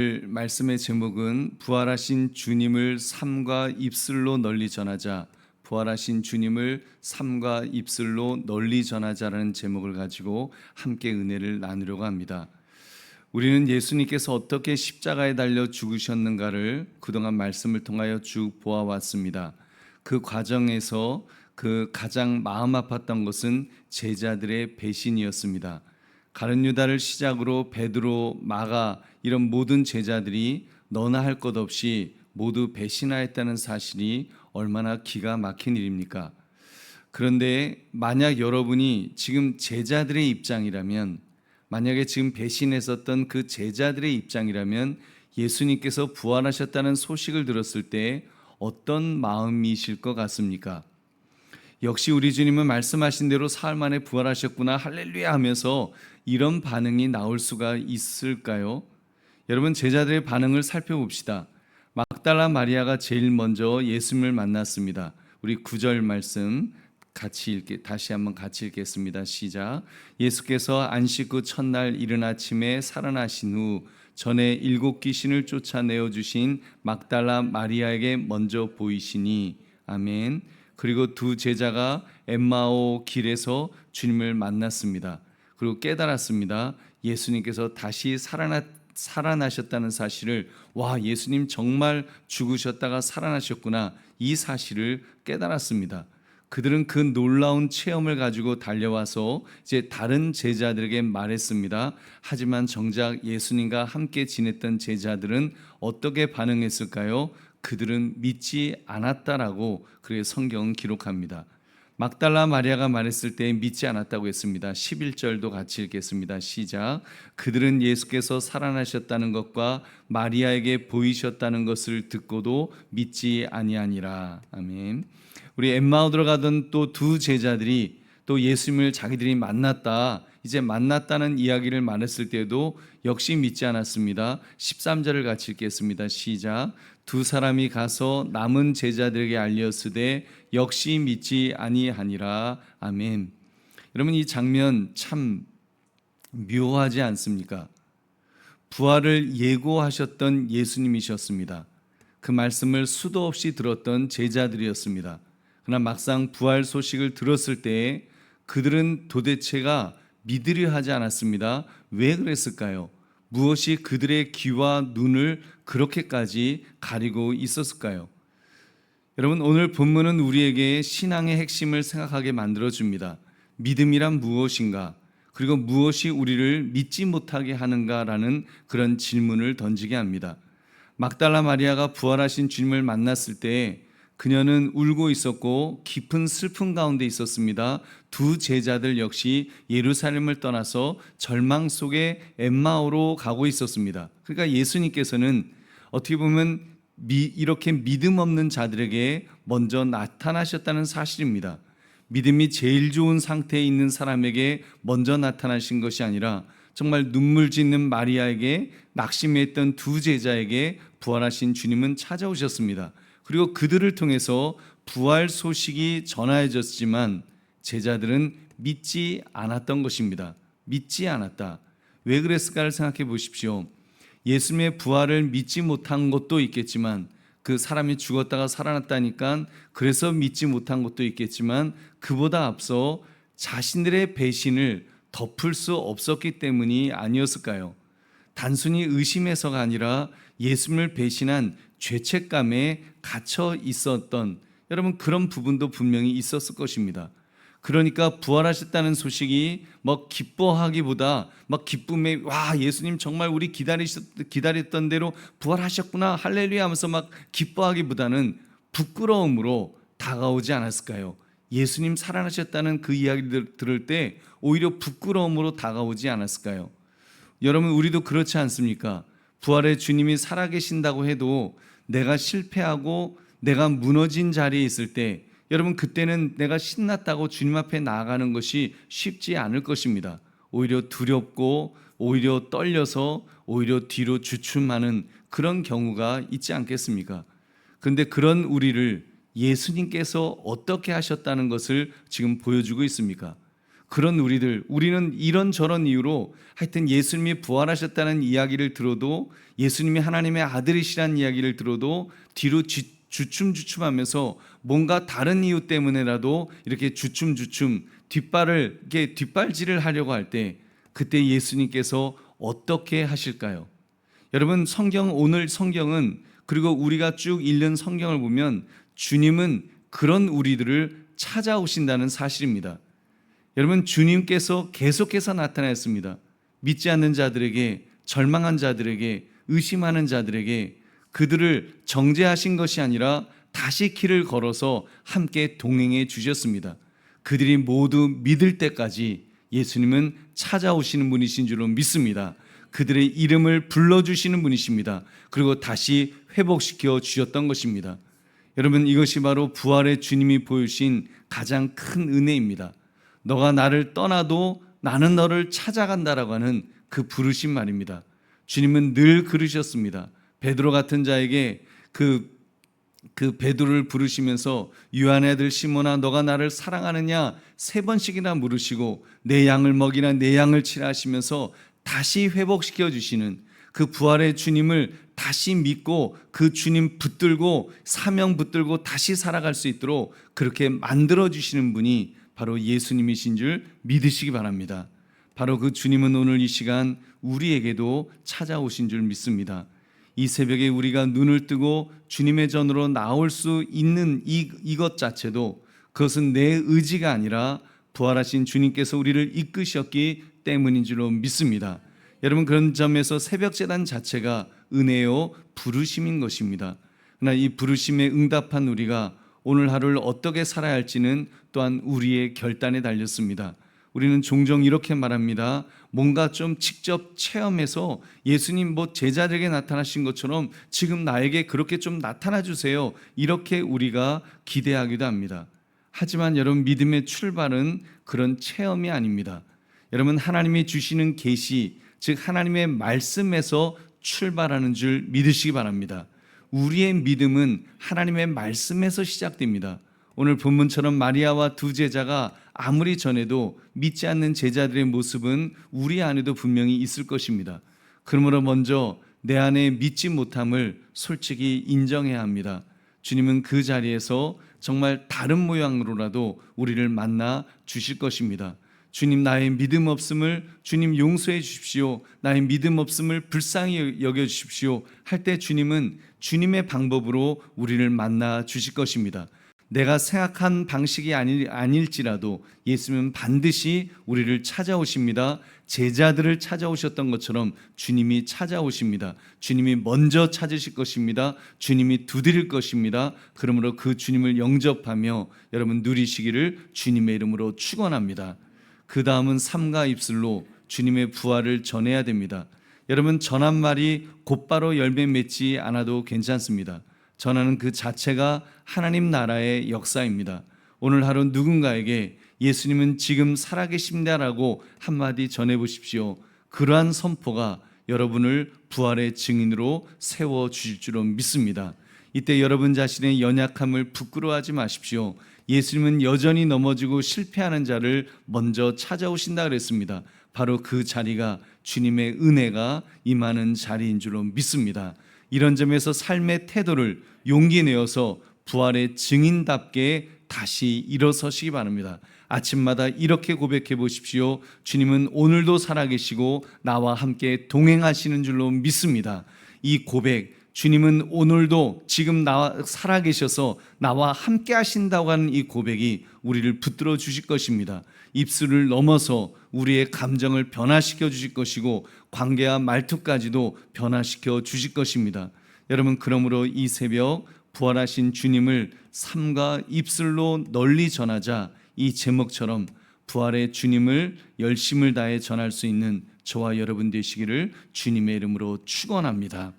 말씀의 제목은 부활하신 주님을 삶과 입술로 널리 전하자. 부활하신 주님을 삶과 입술로 널리 전하자라는 제목을 가지고 함께 은혜를 나누려고 합니다. 우리는 예수님께서 어떻게 십자가에 달려 죽으셨는가를 그동안 말씀을 통하여 쭉 보아왔습니다. 그 과정에서 그 가장 마음 아팠던 것은 제자들의 배신이었습니다. 가룟 유다를 시작으로 베드로, 마가 이런 모든 제자들이 너나 할 것 없이 모두 배신하였다는 사실이 얼마나 기가 막힌 일입니까? 그런데 만약 여러분이 지금 제자들의 입장이라면 만약에 지금 배신했었던 그 제자들의 입장이라면 예수님께서 부활하셨다는 소식을 들었을 때 어떤 마음이실 것 같습니까? 역시 우리 주님은 말씀하신 대로 사흘 만에 부활하셨구나 할렐루야 하면서 이런 반응이 나올 수가 있을까요? 여러분 제자들의 반응을 살펴봅시다. 막달라 마리아가 제일 먼저 예수님을 만났습니다. 우리 구절 말씀 같이 읽게 다시 한번 같이 읽겠습니다. 시작. 예수께서 안식 후 첫날 이른 아침에 살아나신 후 전에 일곱 귀신을 쫓아내어 주신 막달라 마리아에게 먼저 보이시니 아멘. 그리고 두 제자가 엠마오 길에서 주님을 만났습니다. 그리고 깨달았습니다. 예수님께서 다시 살아나 살아나셨다는 사실을 와 예수님 정말 죽으셨다가 살아나셨구나 이 사실을 깨달았습니다. 그들은 그 놀라운 체험을 가지고 달려와서 이제 다른 제자들에게 말했습니다. 하지만 정작 예수님과 함께 지냈던 제자들은 어떻게 반응했을까요? 그들은 믿지 않았다라고 그렇게 성경은 기록합니다. 막달라 마리아가 말했을 때 믿지 않았다고 했습니다. 11절도 같이 읽겠습니다. 시작. 그들은 예수께서 살아나셨다는 것과 마리아에게 보이셨다는 것을 듣고도 믿지 아니하니라. 아멘. 우리 엠마오 들어가던 또 두 제자들이 또 예수님을 자기들이 만났다. 이제 만났다는 이야기를 말했을 때도 역시 믿지 않았습니다. 13절을 같이 읽겠습니다. 시작. 두 사람이 가서 남은 제자들에게 알렸으되 역시 믿지 아니하니라. 아멘. 여러분 이 장면 참 묘하지 않습니까? 부활을 예고하셨던 예수님이셨습니다. 그 말씀을 수도 없이 들었던 제자들이었습니다. 그러나 막상 부활 소식을 들었을 때 그들은 도대체가 믿으려 하지 않았습니다. 왜 그랬을까요? 무엇이 그들의 귀와 눈을 그렇게까지 가리고 있었을까요? 여러분 오늘 본문은 우리에게 신앙의 핵심을 생각하게 만들어 줍니다. 믿음이란 무엇인가? 그리고 무엇이 우리를 믿지 못하게 하는가라는 그런 질문을 던지게 합니다. 막달라 마리아가 부활하신 주님을 만났을 때 그녀는 울고 있었고 깊은 슬픔 가운데 있었습니다. 두 제자들 역시 예루살렘을 떠나서 절망 속에 엠마오로 가고 있었습니다. 그러니까 예수님께서는 어떻게 보면 미, 이렇게 믿음 없는 자들에게 먼저 나타나셨다는 사실입니다. 믿음이 제일 좋은 상태에 있는 사람에게 먼저 나타나신 것이 아니라 정말 눈물 짓는 마리아에게 낙심했던 두 제자에게 부활하신 주님은 찾아오셨습니다. 그리고 그들을 통해서 부활 소식이 전하여졌지만 제자들은 믿지 않았던 것입니다. 믿지 않았다. 왜 그랬을까를 생각해 보십시오. 예수님의 부활을 믿지 못한 것도 있겠지만 그 사람이 죽었다가 살아났다니까 그래서 믿지 못한 것도 있겠지만 그보다 앞서 자신들의 배신을 덮을 수 없었기 때문이 아니었을까요? 단순히 의심해서가 아니라 예수님을 배신한 죄책감에 갇혀 있었던 여러분 그런 부분도 분명히 있었을 것입니다. 그러니까 부활하셨다는 소식이 뭐 기뻐하기보다 막 기쁨에 와 예수님 정말 우리 기다리셨 기다렸던 대로 부활하셨구나 할렐루야 하면서 막 기뻐하기보다는 부끄러움으로 다가오지 않았을까요? 예수님 살아나셨다는 그 이야기를 들을 때 오히려 부끄러움으로 다가오지 않았을까요? 여러분 우리도 그렇지 않습니까? 부활의 주님이 살아계신다고 해도 내가 실패하고 내가 무너진 자리에 있을 때 여러분 그때는 내가 신났다고 주님 앞에 나아가는 것이 쉽지 않을 것입니다. 오히려 두렵고 오히려 떨려서 오히려 뒤로 주춤하는 그런 경우가 있지 않겠습니까? 그런데 그런 우리를 예수님께서 어떻게 하셨다는 것을 지금 보여주고 있습니까? 그런 우리들, 우리는 이런 저런 이유로 하여튼 예수님이 부활하셨다는 이야기를 들어도 예수님이 하나님의 아들이시라는 이야기를 들어도 뒤로 주, 주춤주춤하면서 뭔가 다른 이유 때문에라도 이렇게 주춤주춤 뒷발을 이렇게 뒷발질을 하려고 할 때 그때 예수님께서 어떻게 하실까요? 여러분 성경 오늘 성경은 그리고 우리가 쭉 읽는 성경을 보면 주님은 그런 우리들을 찾아오신다는 사실입니다. 여러분 주님께서 계속해서 나타났습니다. 믿지 않는 자들에게 절망한 자들에게 의심하는 자들에게 그들을 정죄하신 것이 아니라 다시 길을 걸어서 함께 동행해 주셨습니다. 그들이 모두 믿을 때까지 예수님은 찾아오시는 분이신 줄로 믿습니다. 그들의 이름을 불러주시는 분이십니다. 그리고 다시 회복시켜 주셨던 것입니다. 여러분 이것이 바로 부활의 주님이 보여주신 가장 큰 은혜입니다. 너가 나를 떠나도 나는 너를 찾아간다라고 하는 그 부르신 말입니다. 주님은 늘 그러셨습니다. 베드로 같은 자에게 그, 그 베드로를 부르시면서 유한의 아들 시몬아 너가 나를 사랑하느냐 세 번씩이나 물으시고 내 양을 먹이나 내 양을 치라 하시면서 다시 회복시켜 주시는 그 부활의 주님을 다시 믿고 그 주님 붙들고 사명 붙들고 다시 살아갈 수 있도록 그렇게 만들어 주시는 분이 바로 예수님이신 줄 믿으시기 바랍니다. 바로 그 주님은 오늘 이 시간 우리에게도 찾아오신 줄 믿습니다. 이 새벽에 우리가 눈을 뜨고 주님의 전으로 나올 수 있는 이, 이것 자체도 그것은 내 의지가 아니라 부활하신 주님께서 우리를 이끄셨기 때문인 줄로 믿습니다. 여러분 그런 점에서 새벽 재단 자체가 은혜요 부르심인 것입니다. 그러나 이 부르심에 응답한 우리가 오늘 하루를 어떻게 살아야 할지는 또한 우리의 결단에 달렸습니다. 우리는 종종 이렇게 말합니다. 뭔가 좀 직접 체험해서 예수님 뭐 제자들에게 나타나신 것처럼 지금 나에게 그렇게 좀 나타나 주세요. 이렇게 우리가 기대하기도 합니다. 하지만 여러분 믿음의 출발은 그런 체험이 아닙니다. 여러분 하나님이 주시는 계시 즉 하나님의 말씀에서 출발하는 줄 믿으시기 바랍니다. 우리의 믿음은 하나님의 말씀에서 시작됩니다. 오늘 본문처럼 마리아와 두 제자가 아무리 전해도 믿지 않는 제자들의 모습은 우리 안에도 분명히 있을 것입니다. 그러므로 먼저 내 안에 믿지 못함을 솔직히 인정해야 합니다. 주님은 그 자리에서 정말 다른 모양으로라도 우리를 만나 주실 것입니다. 주님 나의 믿음 없음을 주님 용서해 주십시오. 나의 믿음 없음을 불쌍히 여겨 주십시오. 할 때 주님은 주님의 방법으로 우리를 만나 주실 것입니다. 내가 생각한 방식이 아닐, 아닐지라도 예수님은 반드시 우리를 찾아오십니다. 제자들을 찾아오셨던 것처럼 주님이 찾아오십니다. 주님이 먼저 찾으실 것입니다. 주님이 두드릴 것입니다. 그러므로 그 주님을 영접하며 여러분 누리시기를 주님의 이름으로 축원합니다. 그 다음은 삼가 입술로 주님의 부활을 전해야 됩니다. 여러분 전한 말이 곧바로 열매 맺지 않아도 괜찮습니다. 전하는 그 자체가 하나님 나라의 역사입니다. 오늘 하루 누군가에게 예수님은 지금 살아계십니다라고 한마디 전해 보십시오. 그러한 선포가 여러분을 부활의 증인으로 세워 주실 줄로 믿습니다. 이때 여러분 자신의 연약함을 부끄러워하지 마십시오. 예수님은 여전히 넘어지고 실패하는 자를 먼저 찾아오신다 그랬습니다. 바로 그 자리가 주님의 은혜가 임하는 자리인 줄로 믿습니다. 이런 점에서 삶의 태도를 용기 내어서 부활의 증인답게 다시 일어서시기 바랍니다. 아침마다 이렇게 고백해 보십시오. 주님은 오늘도 살아계시고 나와 함께 동행하시는 줄로 믿습니다. 이 고백, 주님은 오늘도 지금 나와 살아계셔서 나와 함께 하신다고 하는 이 고백이 우리를 붙들어 주실 것입니다. 입술을 넘어서 우리의 감정을 변화시켜 주실 것이고 관계와 말투까지도 변화시켜 주실 것입니다. 여러분 그러므로 이 새벽 부활하신 주님을 삶과 입술로 널리 전하자 이 제목처럼 부활의 주님을 열심을 다해 전할 수 있는 저와 여러분 되시기를 주님의 이름으로 축원합니다.